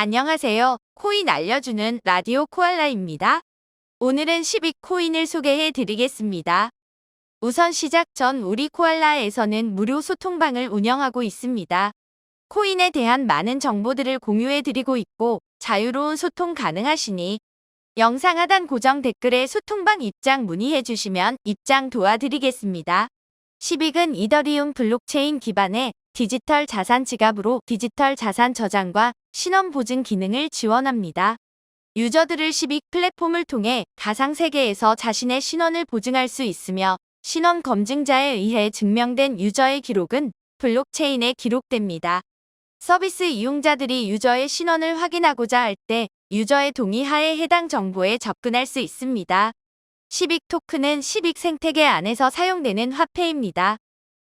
안녕하세요. 코인 알려주는 라디오 코알라입니다. 오늘은 12코인을 소개해 드리겠습니다. 우선 시작 전 우리 코알라에서는 무료 소통방을 운영하고 있습니다. 코인에 대한 많은 정보들을 공유해 드리고 있고 자유로운 소통 가능하시니 영상 하단 고정 댓글에 소통방 입장 문의해 주시면 입장 도와드리겠습니다. 10익은 이더리움 블록체인 기반의 디지털 자산 지갑으로 디지털 자산 저장과 신원 보증 기능을 지원합니다. 유저들을 10익 플랫폼을 통해 가상 세계에서 자신의 신원을 보증할 수 있으며 신원 검증자에 의해 증명된 유저의 기록은 블록체인에 기록됩니다. 서비스 이용자들이 유저의 신원을 확인하고자 할 때 유저의 동의 하에 해당 정보에 접근할 수 있습니다. 10익 토큰은 10익 생태계 안에서 사용되는 화폐입니다.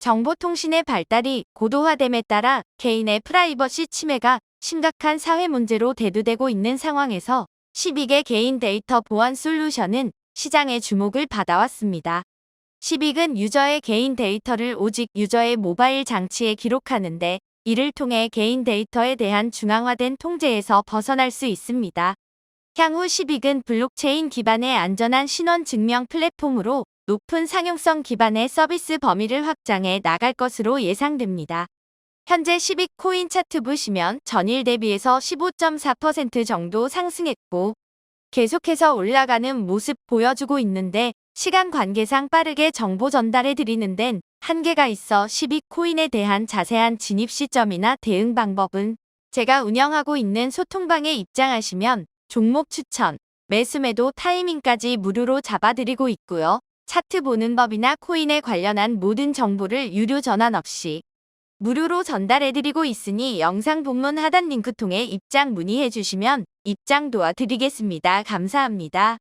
정보통신의 발달이 고도화됨에 따라 개인의 프라이버시 침해가 심각한 사회 문제로 대두되고 있는 상황에서 10익의 개인 데이터 보안 솔루션은 시장의 주목을 받아왔습니다. 10익은 유저의 개인 데이터를 오직 유저의 모바일 장치에 기록하는데 이를 통해 개인 데이터에 대한 중앙화된 통제에서 벗어날 수 있습니다. 향후 10익은 블록체인 기반의 안전한 신원 증명 플랫폼으로 높은 상용성 기반의 서비스 범위를 확장해 나갈 것으로 예상됩니다. 현재 10익 코인 차트 보시면 전일 대비해서 15.4% 정도 상승했고 계속해서 올라가는 모습 보여주고 있는데 시간 관계상 빠르게 정보 전달해 드리는 데는 한계가 있어 10익 코인에 대한 자세한 진입 시점이나 대응 방법은 제가 운영하고 있는 소통방에 입장하시면 종목 추천, 매수 매도 타이밍까지 무료로 잡아드리고 있고요. 차트 보는 법이나 코인에 관련한 모든 정보를 유료 전환 없이 무료로 전달해드리고 있으니 영상 본문 하단 링크 통해 입장 문의해 주시면 입장 도와드리겠습니다. 감사합니다.